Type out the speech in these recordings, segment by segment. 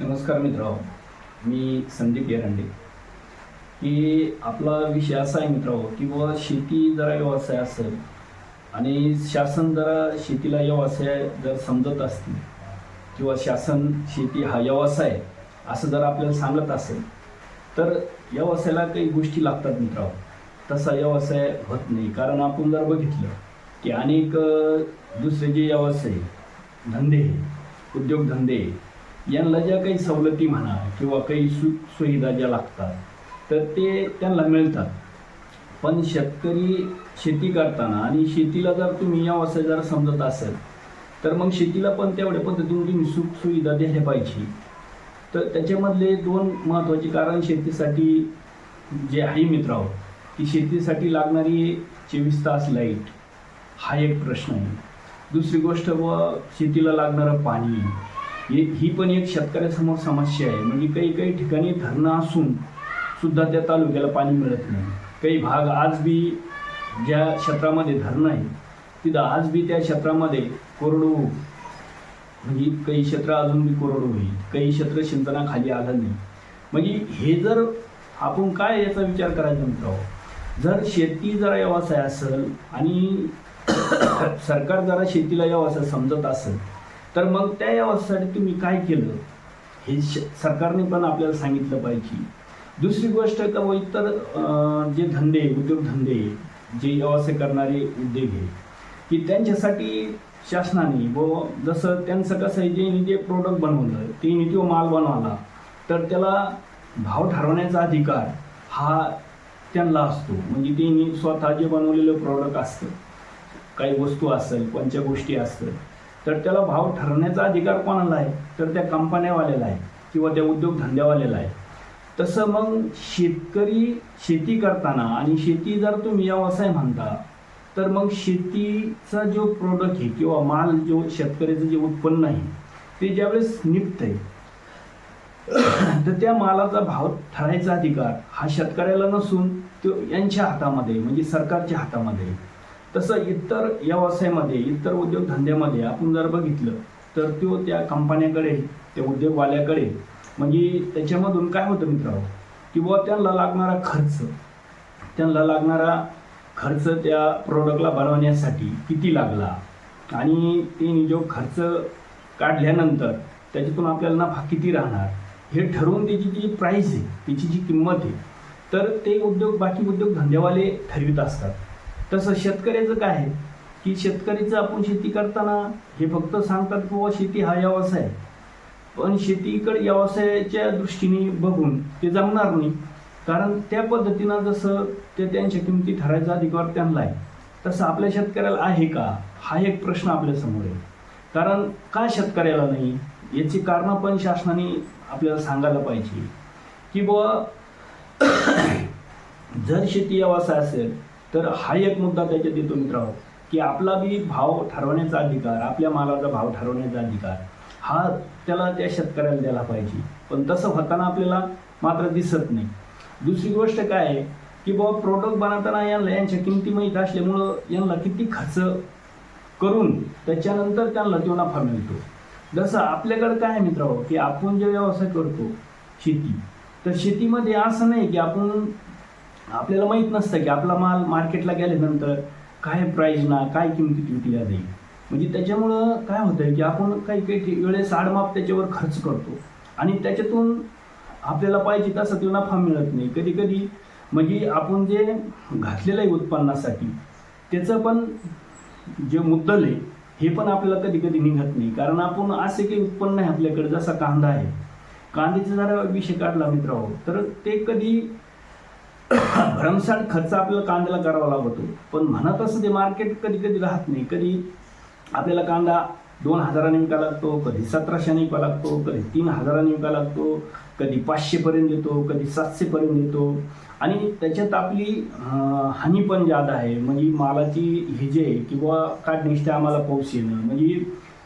नमस्कार मित्र मी संदीप येरंडे. की आपला विषय असा आहे मित्र की शेती जरा व्यवसाय असेल आणि शासन जरा शेतीला व्यवसाय जर समजत असतील किंवा शासन शेती हा व्यवसाय असं जर आपल्याला सांगत असेल तर व्यवसायाला काही गोष्टी लागतात मित्र तसा व्यवसाय होत नाही. कारण आपण जर बघितलं की अनेक दुसरे जे व्यवसाय धंदे उद्योगधंदे यांना ज्या काही सवलती म्हणा किंवा काही सु सुविधा ज्या लागतात तर ते त्यांना मिळतात. पण शेतकरी शेती करताना आणि शेतीला जर तुम्ही व्यवसाय जर समजत असेल तर मग शेतीला पण तेवढ्या पद्धतीने तुम्ही सुख सुविधा द्यायला पाहिजे. तर त्याच्यामधले दोन महत्त्वाचे कारण शेतीसाठी जे आहे मित्र हो, की शेतीसाठी लागणारी चोवीस तास लाइट हा एक प्रश्न आहे. दुसरी गोष्ट व शेतीला लागणारं पाणी. ही पण एक शेतकऱ्यासमोर समस्या आहे. म्हणजे काही काही ठिकाणी धरणं असून सुद्धा त्या तालुक्याला पाणी मिळत नाही. काही भाग आज बी ज्या क्षेत्रामध्ये धरणं आहे तिथं आज बी त्या क्षेत्रामध्ये कोरडू म्हणजे काही क्षेत्र अजून बी कोरडू होईल. काही क्षेत्र सिंचनाखाली आलं नाही. म्हणजे हे जर आपण काय याचा विचार करायचा मित्र जर शेती जरा व्यवसाय असेल आणि सरकार जरा शेतीला व्यवसाय समजत असेल तर मग त्या व्यवस्थेसाठी तुम्ही काय केलं? हे श सरकारने पण आपल्याला सांगितलं पाहिजे. दुसरी गोष्ट का व इतर जे धंदे उद्योगधंदे जे व्यवसाय करणारे उद्योग आहे की त्यांच्यासाठी शासनाने व जसं त्यांचं कसं आहे जे जे प्रोडक्ट बनवलं ते तो माल बनवला तर त्याला भाव ठरवण्याचा अधिकार हा त्यांना असतो. म्हणजे त्यांनी स्वतः जे बनवलेलं प्रोडक्ट असतं काही वस्तू असेल कोणत्या गोष्टी असतील तर त्याला भाव ठरवण्याचा अधिकार कोणाला आहे तर त्या कंपन्यावाल्याला आहे किंवा त्या उद्योगधंद्यावाल्याला आहे तसं मग शेतकरी शेती करताना आणि शेती जर तुम्ही व्यवसाय म्हणता तर मग शेतीचा जो प्रोडक्ट आहे किंवा माल जो शेतकऱ्याचं जे उत्पन्न आहे ते ज्यावेळेस निघतंय तर त्या मालाचा भाव ठरायचा अधिकार हा शेतकऱ्याला नसून तो यांच्या हातामध्ये म्हणजे सरकारच्या हातामध्ये आहे. तसं इतर व्यवसायामध्ये इतर उद्योगधंद्यामध्ये आपण जर बघितलं तर तो त्या कंपन्याकडे त्या उद्योगवाल्याकडे म्हणजे त्याच्यामधून काय होतं मित्रांनो? की बुवा त्यांना लागणारा खर्च त्यांना लागणारा खर्च त्या प्रोडक्टला बनवण्यासाठी किती लागला? आणि ते जो खर्च काढल्यानंतर त्याच्यातून आपल्याला नफा किती राहणार? हे ठरवून त्याची जी प्राईस आहे त्याची जी किंमत आहे तर ते उद्योग बाकी उद्योग धंदेवाले ठरवित असतात. तसं शेतकऱ्याचं काय आहे? की शेतकरीचं आपण शेती करताना हे फक्त सांगतात की बाबा शेती हा व्यवसाय आहे. पण शेतीकडे व्यवसायाच्या दृष्टीने बघून ते जमणार नाही. कारण त्या पद्धतीनं जसं ते त्यांच्या किमती ठरायचा अधिकार त्यांना आहे. तसं आपल्या शेतकऱ्याला आहे का? हा एक प्रश्न आपल्यासमोर आहे. कारण का शेतकऱ्याला नाही? याची कारणं पण शासनाने आपल्याला सांगायला पाहिजे. की बुवा जर शेती व्यवसाय असेल तर हा एक मुद्दा त्याच्यात येतो मित्रांनो की आपला बी भाव ठरवण्याचा अधिकार आपल्या मालाचा भाव ठरवण्याचा अधिकार हा त्याला त्या शेतकऱ्याला द्यायला पाहिजे. पण तसं होताना आपल्याला मात्र दिसत नाही. दुसरी गोष्ट काय आहे की बाबा प्रोडक्ट बनवताना यांना यांच्या किमती माहीत असल्यामुळं यांना किती खर्च करून त्याच्यानंतर त्यांना तो नफा मिळतो. जसं आपल्याकडं काय आहे मित्रांनो की आपण जे व्यवसाय करतो शेती तर शेतीमध्ये असं नाही की आपण आपल्याला माहीत नसतं की आपला माल मार्केटला गेल्यानंतर काय प्राईज ना काय किमतीत विकल्या जाईल म्हणजे त्याच्यामुळं काय होतं की आपण काही काही वेळेस आडमाप त्याच्यावर खर्च करतो. आणि त्याच्यातून आपल्याला पाहिजे तसं तो नफा मिळत नाही. कधी कधी म्हणजे आपण जे घातलेलं आहे उत्पन्नासाठी त्याचं पण जे मुद्दल आहे हे पण आपल्याला कधी कधी निघत नाही. कारण आपण असे काही उत्पन्न आहे आपल्याकडे जसा कांदा आहे. कांद्याचा जरा विषय काढला मित्र तर ते कधी भरमसाठ खर्च आपल्याला कांद्याला करावा लागतो. पण म्हणत असं ते मार्केट कधी कधी राहत नाही. कधी आपल्याला कांदा दोन हजाराने विका लागतो कधी सतराशेने विका लागतो कधी तीन हजाराने विका लागतो कधी पाचशेपर्यंत येतो कधी सातशेपर्यंत येतो. आणि त्याच्यात आपली हानी पण जादा आहे. म्हणजे मालाची हे जे आहे किंवा काढणीस आम्हाला पाऊस येणं. म्हणजे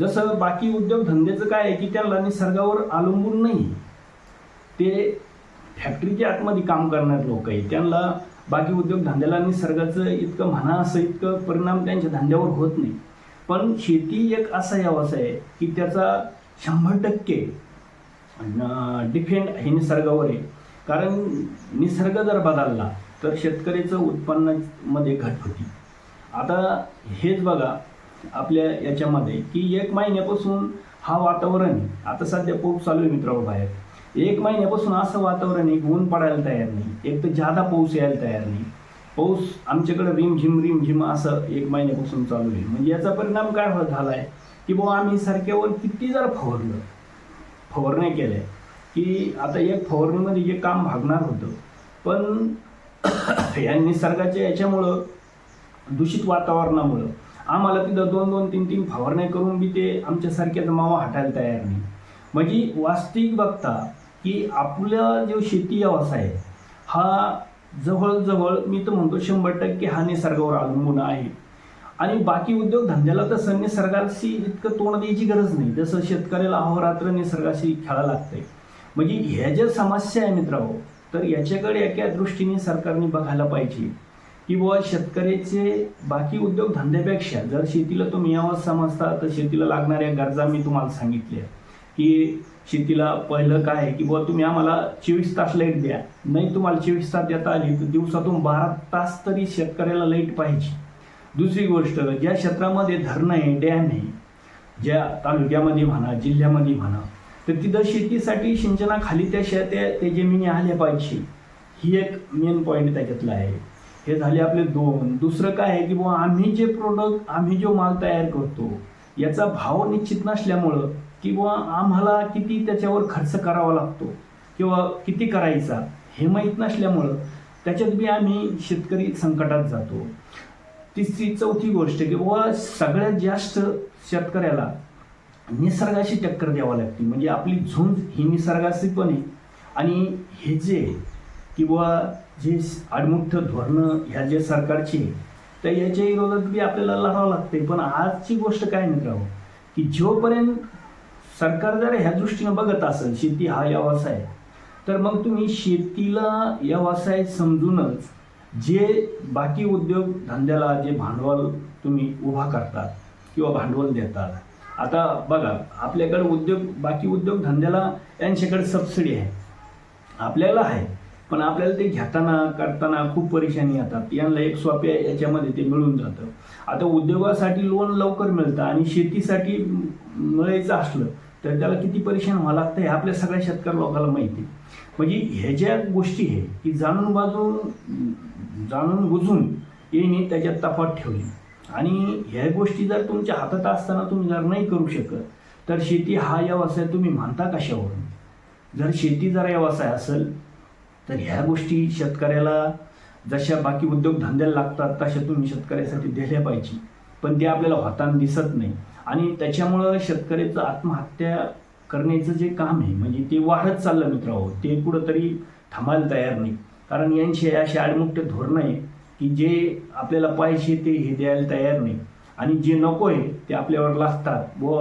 जसं बाकी उद्योगधंद्याचं काय आहे की त्याला निसर्गावर अवलंबून नाही. ते फॅक्टरीच्या आतमध्ये काम करणारे लोक आहेत. त्यांना बाकी उद्योगधंद्याला निसर्गाचं इतकं म्हणा असं इतकं परिणाम त्यांच्या धंद्यावर होत नाही. पण शेती एक असा व्यवसाय आहे की त्याचा शंभर टक्के डिफेंड हे निसर्गावर आहे. कारण निसर्ग जर बदलला तर शेतकऱ्याचं उत्पन्नामध्ये घट होती. आता हेच बघा आपल्या याच्यामध्ये की एक महिन्यापासून हा वातावरण आता सध्या पाऊस चालू आहे मित्रांनो बाहेर. एक महिन्यापासून असं वातावरण आहे ऊन पडायला तयार नाही. एक तर जादा पाऊस यायला तयार नाही. पाऊस आमच्याकडे रिमझिम रिमझिम असं एक महिन्यापासून चालू आहे. म्हणजे याचा परिणाम काय हो- झाला आहे की बुवा आम्ही सारख्यावर किती जर फवारलं फवारण्या केल्या की आता एक फवारणीमध्ये जे काम भागणार होतं. पण या निसर्गाच्या याच्यामुळं दूषित वातावरणामुळं आम्हाला तिथं दोन दोन तीन तीन फवारण्या करून बी ते आमच्यासारख्याच मावा हटायला तयार नाही. म्हणजे वास्तविक बघता की आपला जो शेती व्यवसाय आहे, हा जवळजवळ मी तर म्हणतो शंभर टक्के हा निसर्गावर अवलंबून आहे. आणि बाकी उद्योगधंद्याला तर निसर्गाशी इतकं तोंड द्यायची गरज नाही. जसं शेतकऱ्याला अहोरात्र निसर्गाशी खेळा लागतंय. म्हणजे ह्या ज्या समस्या आहे मित्रांनो तर याच्याकडे एका दृष्टीने सरकारने बघायला पाहिजे. की बुवा शेतकऱ्याचे बाकी उद्योगधंद्यापेक्षा जर शेतीला तुम्ही यावं समजता तर शेतीला लागणाऱ्या गरजा मी तुम्हाला सांगितल्या. की शेतीला पहिलं काय आहे की बुवा तुम्ही आम्हाला चोवीस तास लाइट द्या. नाही तुम्हाला चोवीस तास देता आली तर दिवसातून बारा तास तरी शेतकऱ्याला लाइट पाहिजे. दुसरी गोष्ट ज्या क्षेत्रामध्ये धरणं आहे डॅम आहे ज्या तालुक्यामध्ये म्हणा जिल्ह्यामध्ये म्हणा तर तिथं शेतीसाठी सिंचनाखाली त्या शे त्या जमिनी आल्या पाहिजे. ही एक मेन पॉईंट त्याच्यातला आहे. हे झाले आपले दोन. दुसरं काय आहे की बुवा आम्ही जे प्रोडक्ट आम्ही जो माल तयार करतो याचा भाव निश्चित नसल्यामुळं किंवा आम्हाला किती त्याच्यावर खर्च करावा लागतो किंवा किती करायचा हे माहीत नसल्यामुळं त्याच्यात बी आम्ही शेतकरी संकटात जातो. तिसरी चौथी गोष्ट की सगळ्यात जास्त शेतकऱ्याला निसर्गाशी टक्कर द्यावं लागते. म्हणजे आपली झुंज ही निसर्गाशी पण आहे. आणि हे जे किंवा जे आडमुठ्ठ धोरणं ह्या जे सरकारची आहे, तर याच्या विरोधात बी आपल्याला लढावं लागते पण आजची गोष्ट काय मित्रांनो की जोपर्यंत सरकार जर ह्या दृष्टीनं बघत असेल शेती हा व्यवसाय तर मग तुम्ही शेतीला व्यवसाय समजूनच जे बाकी उद्योग धंद्याला जे भांडवल तुम्ही उभा करतात किंवा भांडवल देतात. आता बघा आपल्याकडे उद्योग बाकी उद्योग धंद्याला यांच्याकडे सबसिडी आहे. आपल्याला आहे पण आपल्याला ते घेताना करताना खूप परेशानी येतात. यांना एक सोप्या याच्यामध्ये ते मिळून जातं. आता उद्योगासाठी लोन लवकर मिळतं आणि शेतीसाठी मिळायचं असलं तर त्याला किती परेशान व्हावं लागतं हे आपल्या सगळ्या शेतकरी लोकांना माहिती आहे. म्हणजे ह्या ज्या गोष्टी आहे की जाणून बाजून जाणून बुजून येणे त्याच्यात तफात ठेवली. आणि ह्या गोष्टी जर तुमच्या हातात असताना तुम्ही जर नाही करू शकत तर शेती हा व्यवसाय तुम्ही मानता कशावरून? जर शेती जर व्यवसाय असेल तर ह्या गोष्टी शेतकऱ्याला जशा बाकी उद्योगधंद्याला लागतात तशा तुम्ही शेतकऱ्यासाठी दिल्या पाहिजे. पण ते आपल्याला होताना दिसत नाही. आणि त्याच्यामुळं शेतकऱ्याचं आत्महत्या करण्याचं जे काम आहे म्हणजे ते वाढत चाललं मित्र हो ते कुठंतरी थांबायला तयार नाही. कारण यांचे असे आडमुठे धोरणं आहे की जे आपल्याला पाहिजे ते हे द्यायला तयार नाही. आणि जे नको आहे ते आपल्यावर लागतात व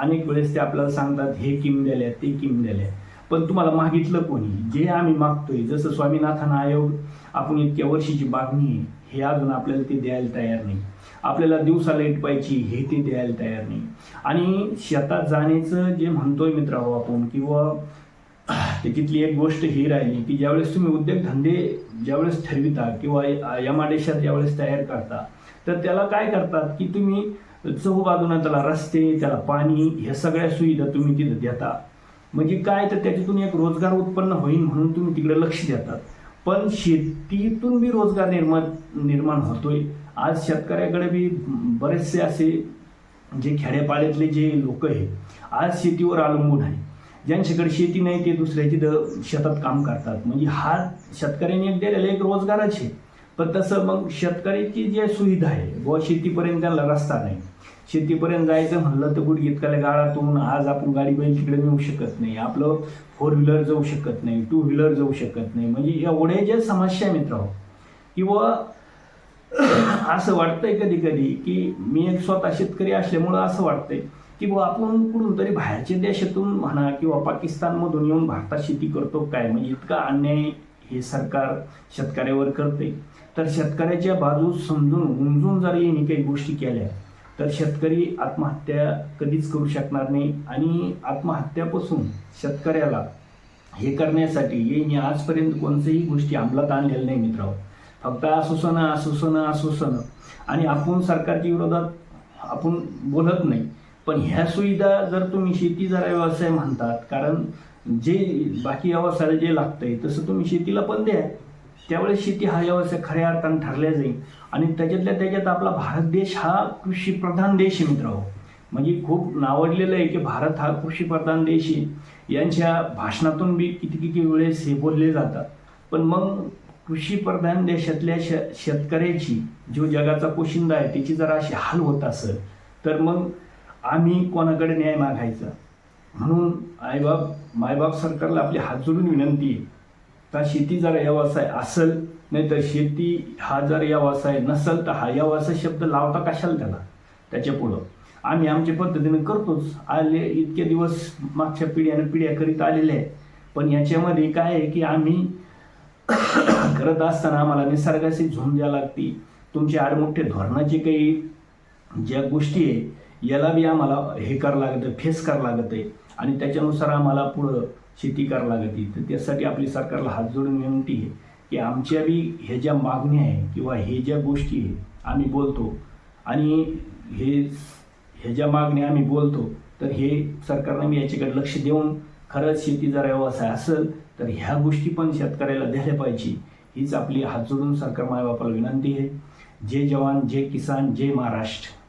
अनेक वेळेस ते आपल्याला सांगतात हे किम द्याल्या ते किम द्याल्या पण तुम्हाला मागितलं कोणी? जे आम्ही मागतोय जसं स्वामीनाथन आयोग आपण इतक्या वर्षीची मागणी आहे हे अजून आपल्याला ते द्यायला तयार नाही. आपल्याला दिवसा लाइट पाहिजे हे ते द्यायला तयार नाही. आणि शेतात जाण्याचं जे म्हणतोय मित्रांनो आपण किंवा त्याच्यातली एक गोष्ट ही राहिली की ज्यावेळेस तुम्ही उद्योगधंदे ज्यावेळेस ठरविता किंवा यमा देशात ज्यावेळेस तयार करता तर त्याला काय करतात की तुम्ही चहूबाजूनं त्याला रस्ते त्याला पाणी ह्या सगळ्या सुविधा तुम्ही तिथं देता. म्हणजे काय तर त्याच्यातून एक रोजगार उत्पन्न होईल म्हणून तुम्ही तिकडे लक्ष देतात. पण शेतीतून बी रोजगार निर्माण निर्माण होतोय. आज शेतकऱ्याकडे बी बरेचसे असे जे खेड्यापाड्यातले जे लोक आहेत आज शेतीवर अवलंबून आहे. ज्यांच्याकडे शेती नाही ते दुसऱ्याची द शेतात काम करतात. म्हणजे हा शेतकऱ्यांनी एक दिलेला एक रोजगारच आहे. पण तसं मग शेतकऱ्याची जी सुविधा आहे बुवा शेतीपर्यंत त्यांना रस्ता नाही. शेतीपर्यंत जायचं म्हणलं तर गुडघेतकाल्या गाळातून आज आपण गाडी बैल तिकडे नेऊ शकत नाही आपलं फोर व्हीलर जाऊ शकत नाही टू व्हीलर जाऊ शकत नाही. म्हणजे एवढ्या ज्या समस्या मित्र किंवा असं वाटतंय कधी कधी की मी एक स्वतः शेतकरी असल्यामुळं असं वाटतंय की बुवा आपण कुठून तरी बाहेरच्या देशातून म्हणा किंवा पाकिस्तानमधून येऊन भारतात शेती करतो काय? म्हणजे इतका अन्याय हे सरकार शेतकऱ्यावर करते तर शेतकऱ्याच्या बाजू समजून उमजून जर यांनी काही गोष्टी केल्या तर शेतकरी आत्महत्या कधीच करू शकणार नाही आणि आत्महत्यापासून शेतकऱ्याला हे करण्यासाठी यांनी आजपर्यंत कोणत्याही गोष्टी अंमलात आणलेल्या नाही मित्रांनो. फक्त आश्वासनं आश्वासनं आश्वासनं. आणि आपण सरकारच्या विरोधात आपण बोलत नाही. पण ह्या सुविधा जर तुम्ही शेती जरा व्यवसाय म्हणतात कारण जे बाकी व्यवसायाला जे लागतंय तसं तुम्ही शेतीला पण द्या. त्यावेळेस शेती हा व्यवसाय खऱ्या अर्थानं ठरल्या जाईल आणि त्याच्यातल्या त्याच्यात आपला भारत देश हा कृषीप्रधान देश आहे मित्रांनो. म्हणजे खूप नावडलेलं आहे की भारत हा कृषीप्रधान देश आहे. यांच्या भाषणातून बी किती किती वेळेस हे बोलले जातात. पण मग कृषीप्रधान देशातल्या श शेतकऱ्याची जो जगाचा पोशिंदा आहे त्याची जर अशी हाल होत असेल तर मग आम्ही कोणाकडे न्याय मागायचा? म्हणून आईबाप मायबाप सरकारला आपली हात जोडून विनंती आहे. का शेती जर व्यवसाय असेल नाही तर शेती हा जर व्यवसाय नसेल तर हा व्यवसाय शब्द लावता कशाला त्याला? त्याच्या पुढं. आम्ही आमच्या पद्धतीने करतोच. आले इतके दिवस मागच्या पिढ्यानं पिढ्या करीत आलेले आहे. पण याच्यामध्ये काय आहे की आम्ही करत असताना आम्हाला निसर्गाशी झोन द्यावी लागते. तुमचे आडमोठे धोरणाचे काही ज्या गोष्टी आहे याला बी आम्हाला हे करावं लागतं फेस करावं लागत आहे. आणि त्याच्यानुसार आम्हाला पुढं शेती करायला लागते तर त्यासाठी आपली सरकारला हात जोडून विनंती आहे की आमच्या बी ह्या ज्या मागण्या आहे किंवा हे ज्या गोष्टी आहे आम्ही बोलतो. आणि हे ह्या ज्या मागण्या आम्ही बोलतो तर हे सरकारनं मी याच्याकडे लक्ष देऊन खरंच शेती जर व्यवसाय असेल तर ह्या गोष्टी पण शेतकऱ्याला द्यायला पाहिजे. हीच आपली हात जोडून सरकार मायबापाला विनंती आहे. जय जवान जय किसान जय महाराष्ट्र.